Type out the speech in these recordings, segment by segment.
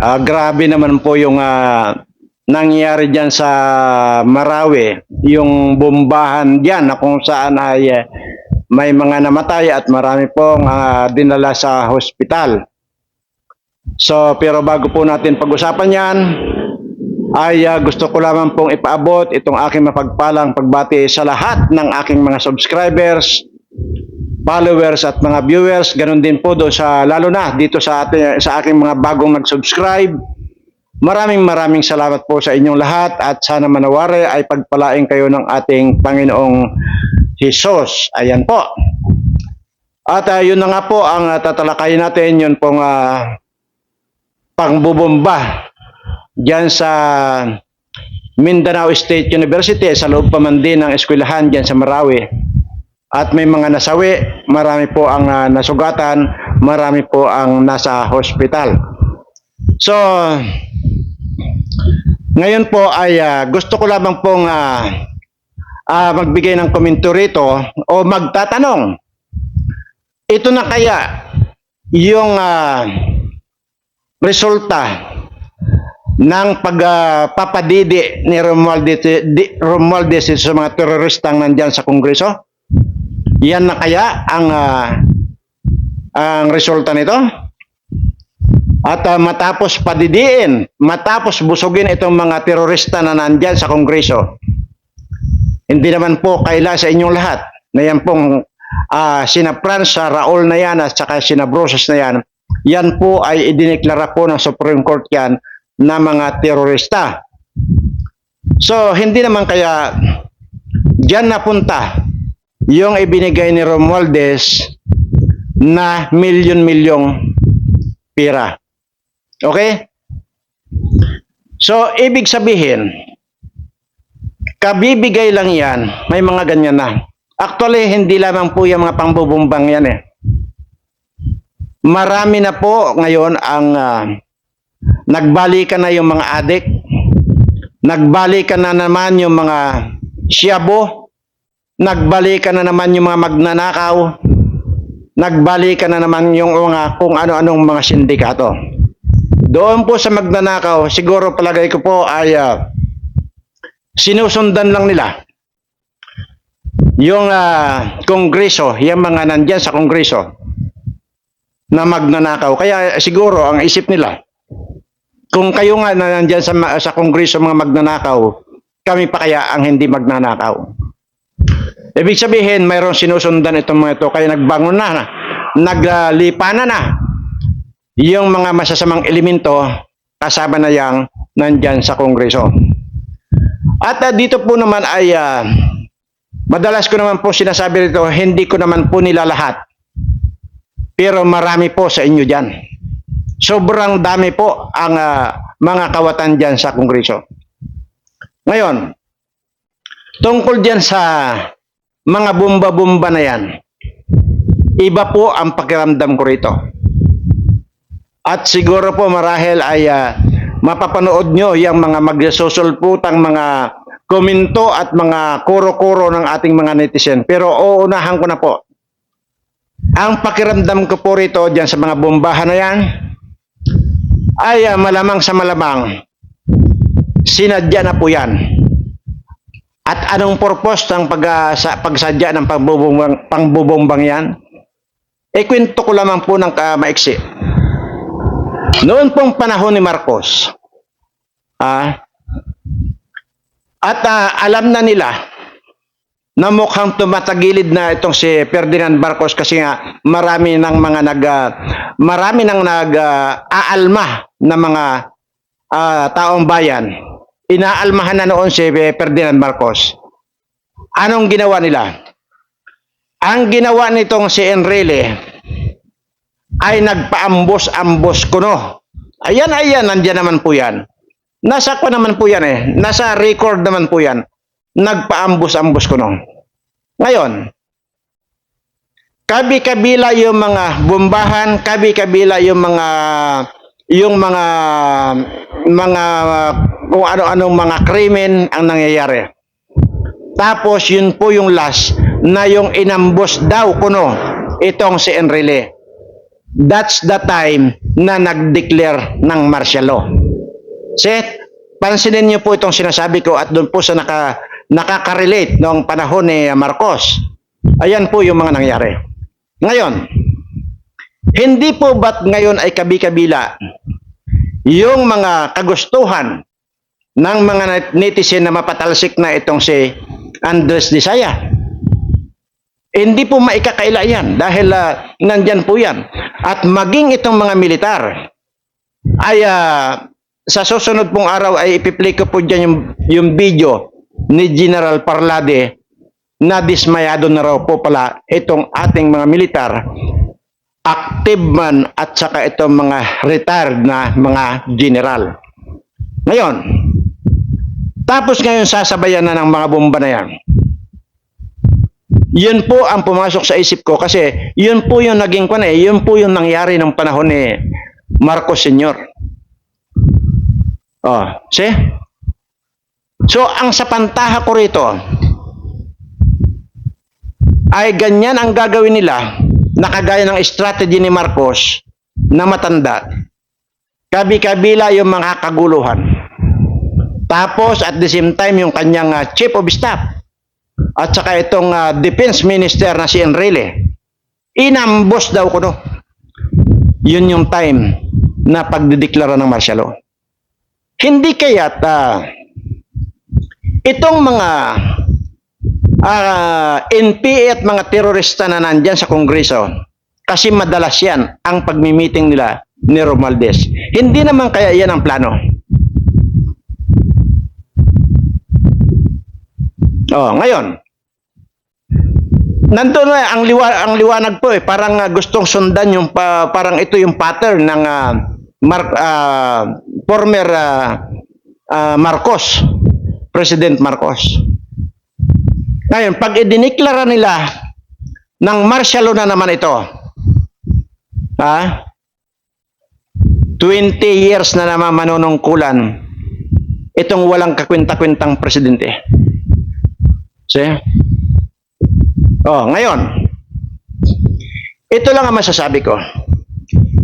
Ah, grabe naman po yung ah, nangyari diyan sa Marawi, yung bombahan diyan na kung saan ay eh, may mga namatay at marami pong ah, dinala sa hospital. So, pero bago po natin pag-usapan yan, ay ah, gusto ko lamang pong ipaabot itong aking mapagpalang pagbati sa lahat ng aking mga subscribers, followers at mga viewers, ganun din po do sa lalo na dito sa ating sa aking mga bagong nag-subscribe. Maraming maraming salamat po sa inyong lahat at sana manawari ay pagpalain kayo ng ating Panginoong Hesus. Ayan po. At ah, yun na nga po ang ah, tatalakayin natin, yun pong ah, pangbubomba diyan sa Mindanao State University sa loob pa man din ng eskwelahan diyan sa Marawi. At may mga nasawi, marami po ang ah, nasugatan, marami po ang nasa hospital. So, ngayon po ay ah, gusto ko lamang pong ah, ah, magbigay ng komento rito o magtatanong. Ito na kaya yung ah, resulta ng pagpapadidi ni Romualdez, Romualdez sa mga teroristang nandyan sa Kongreso? Yan na kaya ang ah, ang resulta nito? At ah, matapos padidiin, matapos busugin itong mga terorista na nandyan sa Kongreso, hindi naman po kaila sa inyong lahat na yan pong ah, sina Franz, Raul na yan at saka sina Brosas na yan, yan po ay idineklara po ng Supreme Court yan na mga terorista. So, hindi naman kaya diyan napunta yung ibinigay ni Romualdez na milyon-milyong pira. Okay? So, ibig sabihin, kabibigay lang yan, may mga ganyan na. Actually, hindi lamang po yung mga pangbubumbang yan eh. Marami na po ngayon ang ah, nagbalikan na yung mga adik, nagbalikan na naman yung mga siyabo, nagbalikan na naman yung mga magnanakaw, nagbalikan na naman yung mga kung ano-anong mga sindikato. Doon po sa magnanakaw, siguro palagay ko po ay ah, sinusundan lang nila yung ah, kongreso, yung mga nandyan sa kongreso na magnanakaw. Kaya siguro ang isip nila, kung kayo nga na nandyan sa, sa kongreso mga magnanakaw, kami pa kaya ang hindi magnanakaw. Ibig sabihin, mayroong sinusundan itong mga ito, kaya nagbangon na, na naglipanan na yung mga masasamang elemento kasama na yang nandyan sa kongreso. At ah, dito po naman ay ah, madalas ko naman po sinasabi rito, hindi ko naman po nila lahat. Pero marami po sa inyo dyan. Sobrang dami po ang ah, mga kawatan dyan sa kongreso. Ngayon, tungkol dyan sa mga bomba-bomba na yan, iba po ang pakiramdam ko rito. At siguro po marahil ay ah, mapapanood nyo yung mga magsusulputang mga komento at mga kuro-kuro ng ating mga netizen. Pero uunahan ko na po. Ang pakiramdam ko po rito dyan sa mga bombahan na yan ay ah, malamang sa malamang sinadya na po yan. At anong purpose ng pag, ah, sa, pagsadya ng pangbubombang, pangbubombang yan? E kwento ko lamang po ng uh, maiksi. Noon pong panahon ni Marcos, ah, at ah, alam na nila na mukhang tumatagilid na itong si Ferdinand Marcos kasi nga marami ng mga nag ah, marami nang nag ah, aalma na mga ah, taong bayan. Inaalmahan na noon si Ferdinand Marcos. Anong ginawa nila? Ang ginawa nitong si Enrile ay nagpaambos-ambos kuno. Ayan, ayan, nandiyan naman po yan. Nasa ko naman po yan eh. Nasa record naman po yan. Nagpaambos-ambos kuno. Ngayon, kabi-kabila yung mga bombahan, kabi-kabila yung mga yung mga mga kung ano-anong mga krimen ang nangyayari. Tapos yun po yung last na yung inambos daw kuno itong si Enrile. that's the time na nag-declare ng martial law. Set, pansinin niyo po itong sinasabi ko at doon po sa naka, nakaka-relate noong panahon ni Marcos. Ayan po yung mga nangyari. Ngayon, hindi po ba't ngayon ay kabi-kabila yung mga kagustuhan ng mga netizen na mapatalsik na itong si Andres Disaya? Hindi po maikakaila yan dahil ah, nandyan po yan. At maging itong mga militar ay ah, sa susunod pong araw ay ipiplay ko po dyan yung, yung video ni General Parlade na dismayado na raw po pala itong ating mga militar active man at saka itong mga retired na mga general. Ngayon, tapos ngayon sasabayan na ng mga bomba na yan. Yun po ang pumasok sa isip ko kasi yun po yung naging kwan eh, yun po yung nangyari ng panahon ni Marcos Sr. Oh, see? So, ang sapantaha ko rito ay ganyan ang gagawin nila nakagaya ng strategy ni Marcos na matanda. Kabi-kabila yung mga kaguluhan. Tapos at the same time yung kanyang ah, chief of staff at saka itong ah, defense minister na si Enrile. Inambos daw ko no. Yun yung time na pagdideklara ng martial law. Hindi kaya't ah, itong mga ah NPA at mga terorista na nandyan sa Kongreso, kasi madalas yan ang pagmi-meeting nila ni Romualdez. Hindi naman kaya yan ang plano. Oh, ngayon. Nandun na ang liwa ang liwanag po eh, parang ah, gustong sundan yung pa, parang ito yung pattern ng ah, Mar- ah, former ah, ah, Marcos, President Marcos. Ngayon, pag idiniklara nila ng martial law na naman ito, ha? 20 years na naman manunungkulan itong walang kakwenta-kwentang presidente. See? Oh, ngayon, ito lang ang masasabi ko.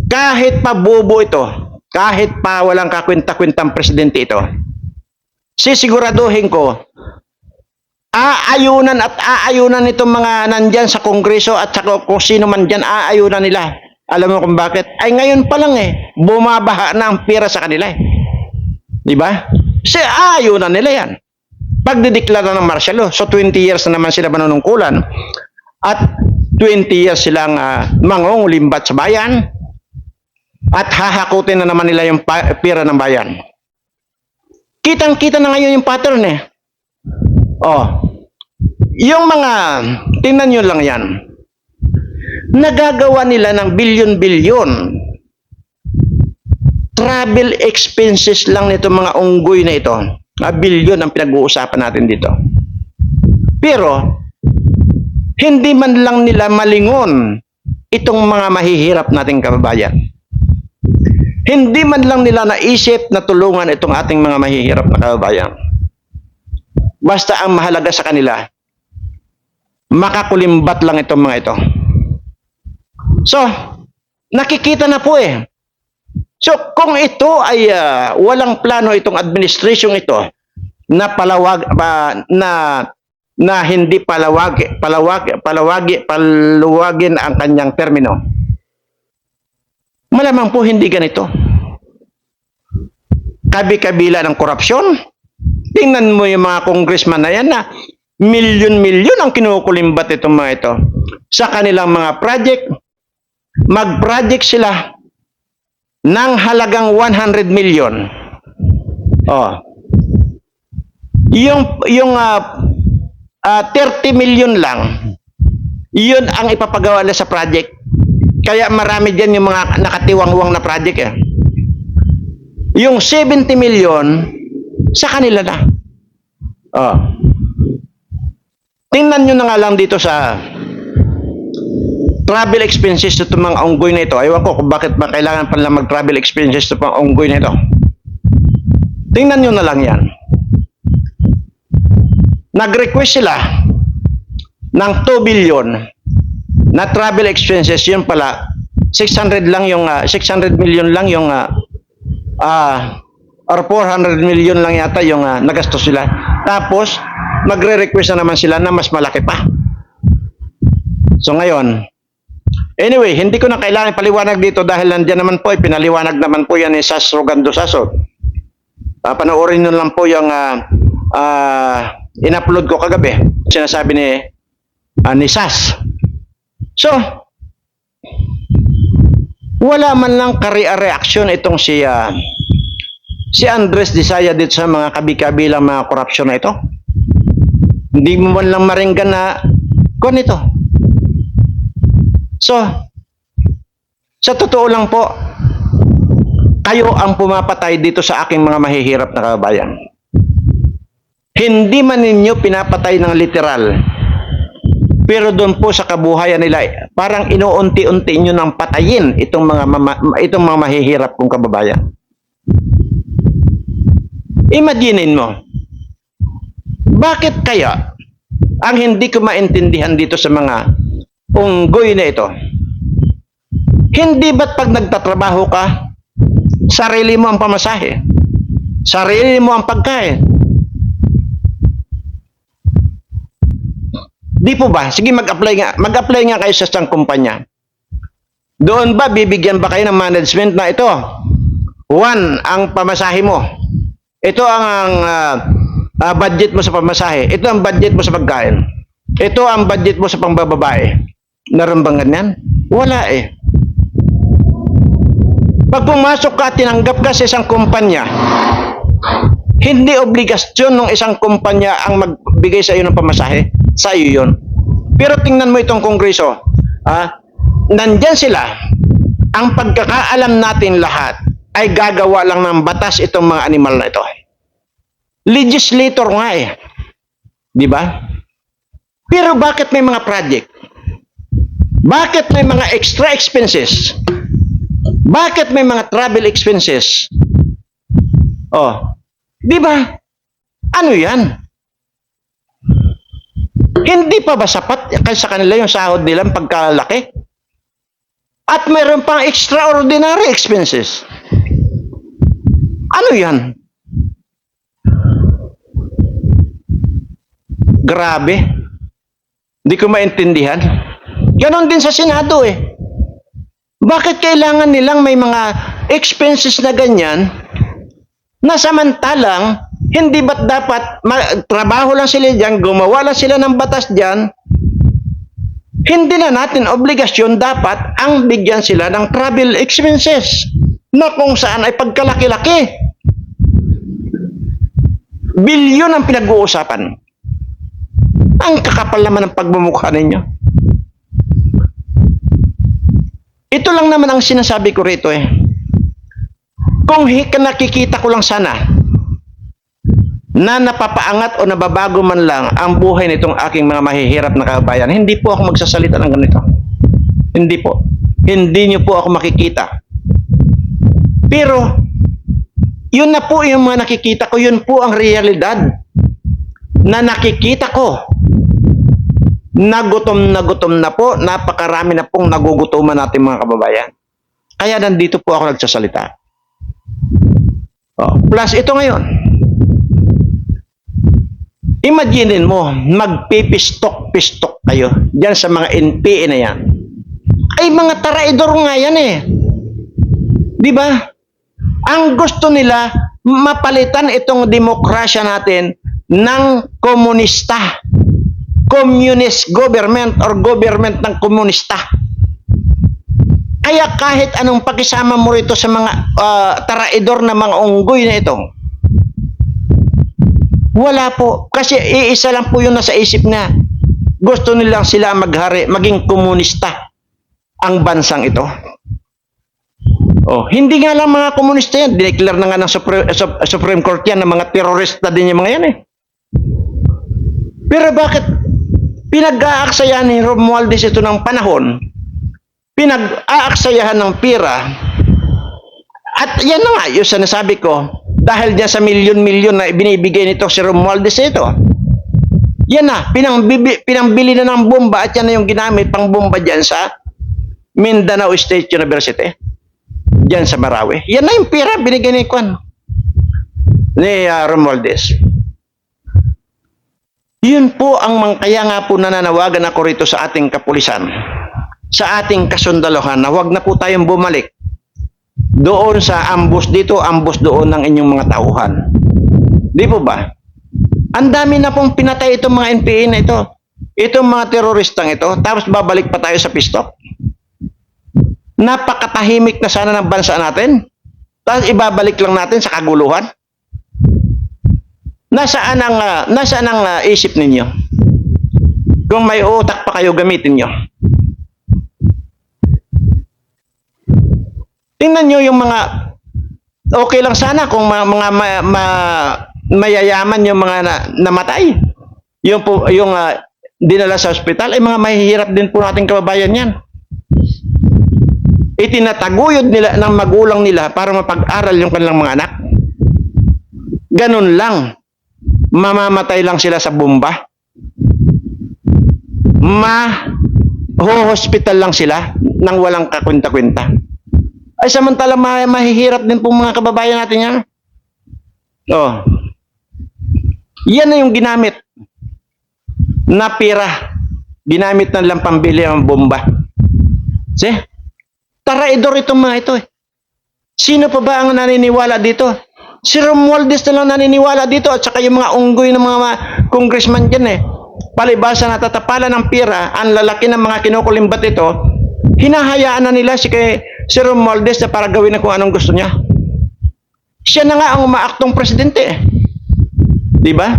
Kahit pa bobo ito, kahit pa walang kakwenta-kwentang presidente ito, sisiguraduhin ko aayunan at aayunan nitong mga nandyan sa kongreso at saka kung sino man dyan, aayunan nila. Alam mo kung bakit? Ay ngayon pa lang eh, bumabaha na ang pira sa kanila eh. Di ba? Kasi aayunan nila yan. Pagdideklara ng martial law, so 20 years na naman sila manunungkulan at 20 years silang uh, mangungulimbat sa bayan at hahakutin na naman nila yung pira ng bayan. Kitang-kita na ngayon yung pattern eh. Oh. Yung mga, tingnan nyo lang yan. Nagagawa nila ng bilyon-bilyon. Travel expenses lang nito mga unggoy na ito. A bilyon ang pinag-uusapan natin dito. Pero, hindi man lang nila malingon itong mga mahihirap nating kababayan. Hindi man lang nila naisip na tulungan itong ating mga mahihirap na kababayan. Basta ang mahalaga sa kanila, makakulimbat lang itong mga ito. So, nakikita na po eh. So, kung ito ay ah, walang plano itong administration ito na palawag ah, na na hindi palawag palawag palawagi paluwagin ang kanyang termino. Malamang po hindi ganito. Kabi-kabila ng korupsyon, Tingnan mo yung mga congressman na yan na milyon-milyon ang kinukulimbat itong mga ito sa kanilang mga project. Mag-project sila ng halagang 100 million. Oh. Yung yung uh, uh, 30 million lang. Yun ang ipapagawa nila sa project. Kaya marami diyan yung mga nakatiwangwang na project eh. Yung 70 million sa kanila na. Oh. Tingnan nyo na nga lang dito sa travel expenses sa itong mga unggoy na ito. Ewan ko kung bakit ba kailangan pa nila mag-travel expenses sa mga unggoy na ito. Tingnan nyo na lang yan. Nag-request sila ng 2 billion na travel expenses, yun pala, 600 lang yung ah, 600 million lang yung ah ah, or 400 million lang yata yung ah, nagastos sila. Tapos magre-request na naman sila na mas malaki pa. So ngayon, anyway, hindi ko na kailangan paliwanag dito dahil nandiyan naman po, pinaliwanag naman po yan ni Sas Rogando Saso. Ah, panoorin nyo lang po yung ah, ah, in-upload ko kagabi. Sinasabi ni, ah, ni Sas. So, wala man lang kare-reaction itong si ah, si Andres Disaya dito sa mga kabi-kabilang mga korupsyon na ito. Hindi mo man lang maringgan na kung ito. So, sa totoo lang po, kayo ang pumapatay dito sa aking mga mahihirap na kababayan. Hindi man ninyo pinapatay ng literal. Pero doon po sa kabuhayan nila, parang inuunti-unti nyo nang patayin itong mga mama- itong mga mahihirap kong kababayan. Imaginin mo, bakit kaya ang hindi ko maintindihan dito sa mga unggoy na ito? Hindi ba't pag nagtatrabaho ka, sarili mo ang pamasahe, sarili mo ang pagkain, Di po ba? Sige, mag-apply nga. Mag-apply nga kayo sa isang kumpanya. Doon ba, bibigyan ba kayo ng management na ito? One, ang pamasahe mo. Ito ang, ang ah, ah, budget mo sa pamasahe. Ito ang budget mo sa pagkain. Ito ang budget mo sa pangbababae. Naroon bang ganyan? Wala eh. Pag pumasok ka, tinanggap ka sa isang kumpanya, hindi obligasyon ng isang kumpanya ang magbigay sa iyo ng pamasahe. Sa iyo yun. Pero tingnan mo itong kongreso. Ah, nandyan sila. Ang pagkakaalam natin lahat ay gagawa lang ng batas itong mga animal na ito. Legislator nga eh. Di ba? Pero bakit may mga project? Bakit may mga extra expenses? Bakit may mga travel expenses? Oh, Di ba? Ano yan? Hindi pa ba sapat kay sa kanila yung sahod nilang pagkalaki? At mayroon pang extraordinary expenses. Ano yan? Grabe. Hindi ko maintindihan. Ganon din sa Senado eh. Bakit kailangan nilang may mga expenses na ganyan na samantalang hindi ba't dapat trabaho lang sila diyan, gumawa lang sila ng batas diyan, hindi na natin obligasyon dapat ang bigyan sila ng travel expenses na kung saan ay pagkalaki-laki. Bilyon ang pinag-uusapan. Ang kakapal naman ng pagmumukha ninyo. Ito lang naman ang sinasabi ko rito eh. Kung nakikita ko lang sana na napapaangat o nababago man lang ang buhay nitong aking mga mahihirap na kababayan, hindi po ako magsasalita ng ganito. Hindi po. Hindi niyo po ako makikita. Pero, yun na po yung mga nakikita ko, yun po ang realidad na nakikita ko na gutom na gutom na po, napakarami na pong nagugutuman natin mga kababayan. Kaya nandito po ako nagsasalita. Oh, plus ito ngayon. Imaginin mo, magpipistok-pistok kayo diyan sa mga NPA na yan. Ay mga taraidor nga yan eh. Di ba? Ang gusto nila, mapalitan itong demokrasya natin ng komunista. Communist government or government ng komunista. Kaya kahit anong pakisama mo rito sa mga ah, taraidor na mga unggoy na ito, wala po. Kasi iisa lang po yung nasa isip na gusto nilang sila maghari, maging komunista ang bansang ito. Oh, hindi nga lang mga komunista yan. Dineclare na nga ng Supreme, Sup- Supreme Court yan na mga terorista din yung mga yan eh. Pero bakit pinag-aaksayahan ni Romualdez ito ng panahon, pinag-aaksayahan ng pira, at yan na nga, yung sinasabi ko, dahil diyan sa milyon-milyon na binibigay nito si Romualdez ito, yan na, pinangbibi, pinambili na ng bomba at yan na yung ginamit pang bomba dyan sa Mindanao State University. Diyan sa Marawi. Yan na yung pera binigay ni Kwan. Ni uh, Romualdez. Yun po ang mga kaya nga po nananawagan ako rito sa ating kapulisan, sa ating kasundaluhan na huwag na po tayong bumalik doon sa ambus dito, ambus doon ng inyong mga tauhan. Di po ba? Ang dami na pong pinatay itong mga NPA na ito. Itong mga teroristang ito, tapos babalik pa tayo sa pistok. Napakatahimik na sana ng bansa natin. Tapos ibabalik lang natin sa kaguluhan. Nasaan ang ah, nasaan ang ah, isip ninyo? Kung may utak pa kayo gamitin nyo. Tingnan nyo yung mga okay lang sana kung mga, mga ma- ma- mayayaman yung mga na, namatay. Yung yung ah, dinala sa ospital ay mga mahihirap din po nating kababayan yan. Itinataguyod nila ng magulang nila para mapag-aral yung kanilang mga anak. Ganun lang. Mamamatay lang sila sa bomba. Ma ho-hospital lang sila nang walang kakwenta-kwenta. Ay samantalang ma- mahihirap din po mga kababayan natin yan. Oh. Yan na yung ginamit na pira. Ginamit na lang pambili ang bomba. See? Taraidor itong mga ito eh. Sino pa ba ang naniniwala dito? Si Romualdez na lang naniniwala dito at saka yung mga unggoy ng mga ma- congressman dyan eh. Palibasa natatapalan ng pira, ang lalaki ng mga kinukulimbat ito, hinahayaan na nila si, kay, si Romualdez na para gawin na kung anong gusto niya. Siya na nga ang umaaktong presidente eh. Di ba?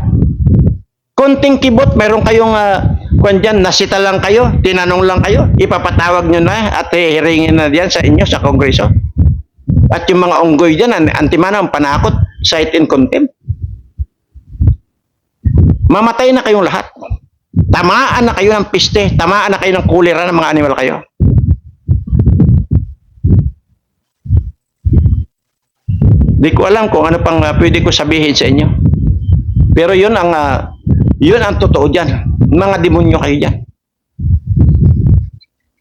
Konting kibot, mayroon kayong uh, kwan dyan, nasita lang kayo, tinanong lang kayo, ipapatawag nyo na at hihiringin na diyan sa inyo sa kongreso. At yung mga unggoy dyan, an- antimana, ang panakot, sight in contempt. Mamatay na kayong lahat. Tamaan na kayo ng piste, tamaan na kayo ng kulira ng mga animal kayo. Di ko alam kung ano pang uh, pwede ko sabihin sa inyo. Pero yun ang ah, yun ang totoo diyan. Mga demonyo kayo diyan.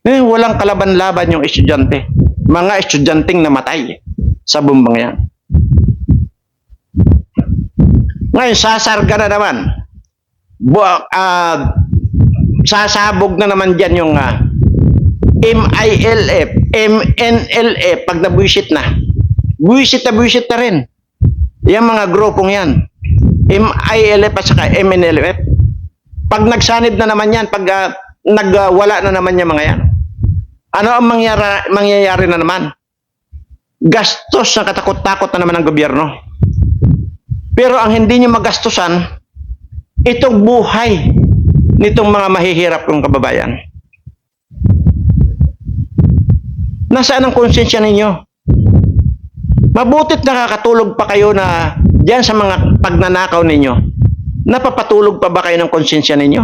Eh, walang kalaban-laban yung estudyante. Mga estudyanteng namatay sa bumbang yan. Ngayon, sasarga na naman. Bu ah, sasabog na naman dyan yung ah, MILF, MNLF pag nabuisit na. Buisit na buisit na rin. Yung mga grupong yan. MILF at saka MNLF. Pag nagsanib na naman yan, pag ah, nagwala na naman yung mga yan, ano ang mangyara, mangyayari na naman? Gastos na katakot-takot na naman ng gobyerno. Pero ang hindi nyo magastusan, itong buhay nitong mga mahihirap kong kababayan. Nasaan ang konsensya ninyo? Mabutit nakakatulog pa kayo na diyan sa mga pagnanakaw ninyo. Napapatulog pa ba kayo ng konsensya ninyo?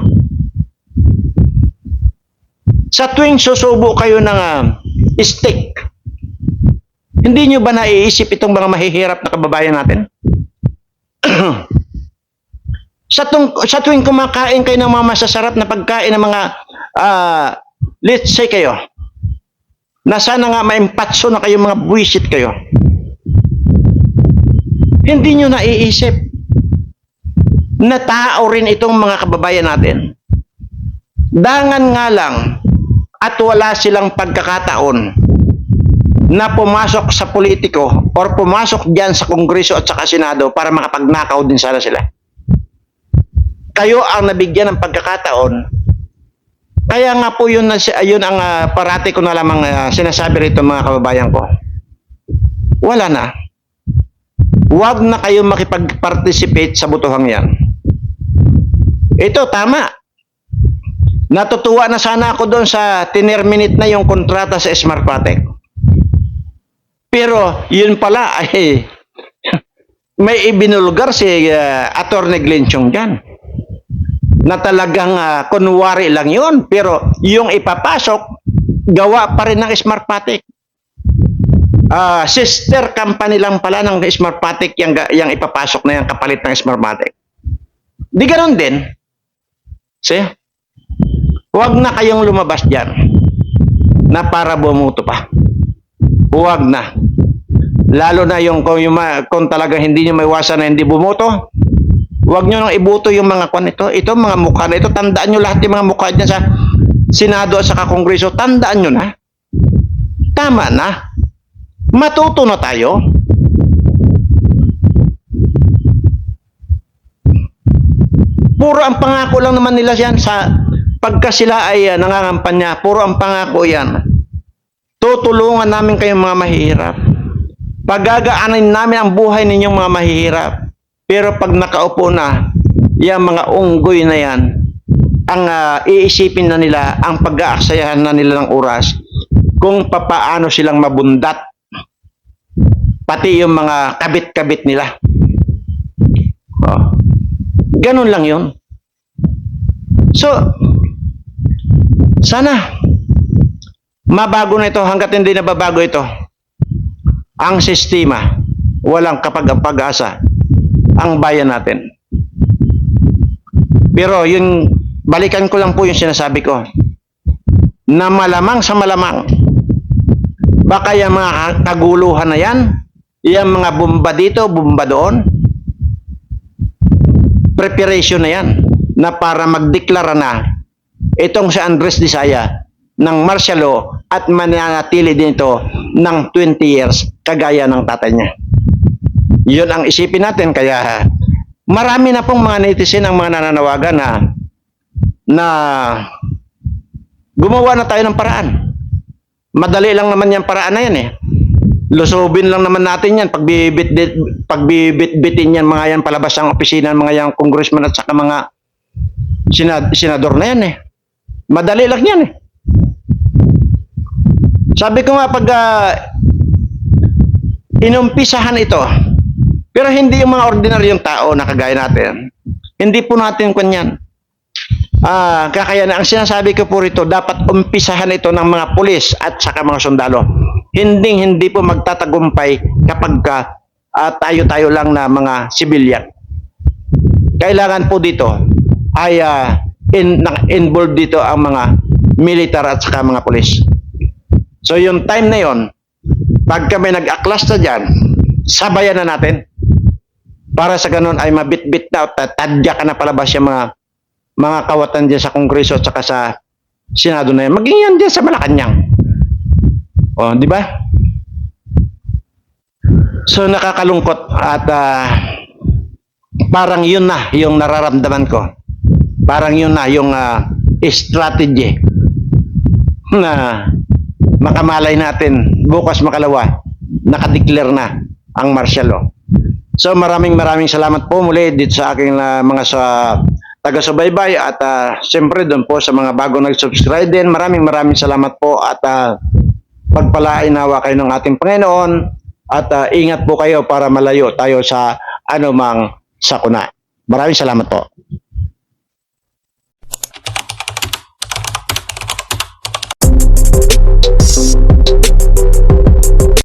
Sa tuwing susubo kayo ng ah, steak, hindi nyo ba naiisip itong mga mahihirap na kababayan natin? sa, tung, sa tuwing kumakain kayo ng mga masasarap na pagkain ng mga, ah, let's say kayo, na sana nga maimpatso na kayo mga buwisit kayo. Hindi nyo naiisip na tao rin itong mga kababayan natin. Dangan nga lang at wala silang pagkakataon na pumasok sa politiko or pumasok diyan sa kongreso at saka senado para makapagnakaw din sana sila. Kayo ang nabigyan ng pagkakataon. Kaya nga po yun, na, yun ang ah, parati ko na lamang ah, sinasabi rito mga kababayan ko. Wala na. Huwag na kayo makipag-participate sa butuhang yan. Ito, tama. Natutuwa na sana ako doon sa tinerminate na yung kontrata sa Smart Patek. Pero yun pala ay may ibinulgar si uh, Attorney Glenn Chong dyan. Na talagang ah, kunwari lang yun. Pero yung ipapasok, gawa pa rin ng Smart Ah, sister company lang pala ng Smart Patek yung, yung ipapasok na yung kapalit ng Smart Patek. Di ganon din. See? Huwag na kayong lumabas dyan. na para bumuto pa. Huwag na. Lalo na yung kung, yung, kung talaga hindi nyo maiwasan na hindi bumoto, huwag nyo nang ibuto yung mga kwan ito. Ito, mga mukha na ito. Tandaan nyo lahat yung mga mukha dyan sa Senado at saka Kongreso. Tandaan nyo na. Tama na. Matuto na tayo. Puro ang pangako lang naman nila yan sa pagka sila ay uh, nangangampanya. Puro ang pangako yan. Tutulungan namin kayong mga mahihirap. Pagagaanin namin ang buhay ninyong mga mahihirap. Pero pag nakaupo na, yung mga unggoy na yan, ang ah, iisipin na nila, ang pag-aaksayahan na nila ng oras, kung papaano silang mabundat. Pati yung mga kabit-kabit nila. Oh. Ganun lang yun. So, sana mabago na ito hanggat hindi nababago ito. Ang sistema, walang kapag pag-asa ang bayan natin. Pero yung balikan ko lang po yung sinasabi ko na malamang sa malamang baka yung mga kaguluhan na yan yung mga bomba dito, bomba doon preparation na yan na para magdeklara na itong si Andres Disaya ng martial law at mananatili din ito ng 20 years kagaya ng tatay niya. Yun ang isipin natin kaya marami na pong mga netizen ang mga nananawagan na na gumawa na tayo ng paraan. Madali lang naman yung paraan na yan eh. Lusubin lang naman natin yan. Pagbibit, pagbibit-bitin yan mga yan palabas ang opisina mga yan congressman at saka mga sinad, senador na yan eh. Madali lang yan eh. Sabi ko nga pag ah, inumpisahan ito, pero hindi yung mga ordinaryong tao na kagaya natin. Hindi po natin kanyan. Ah, kakaya ang sinasabi ko po rito, dapat umpisahan ito ng mga pulis at saka mga sundalo. Hindi hindi po magtatagumpay kapag ka, ah, tayo-tayo lang na mga civilian. Kailangan po dito ay ah, in, involved dito ang mga militar at saka mga pulis. So yung time na yon, pag kami nag-aklas na dyan, sabayan na natin. Para sa ganun ay mabit-bit na at tadya ka na palabas yung mga mga kawatan dyan sa Kongreso at saka sa Senado na yan. Maging yan dyan sa Malacanang. O, di ba? So nakakalungkot at ah, parang yun na yung nararamdaman ko. Parang yun na yung ah, strategy na makamalay natin bukas makalawa nakadeclare na ang martial law. So maraming maraming salamat po muli dito sa aking ah, mga sa taga-subaybay at uh, siyempre doon po sa mga bago nag-subscribe din. Maraming maraming salamat po at uh, pagpalain nawa kayo ng ating Panginoon at ah, ingat po kayo para malayo tayo sa anumang sakuna. Maraming salamat po.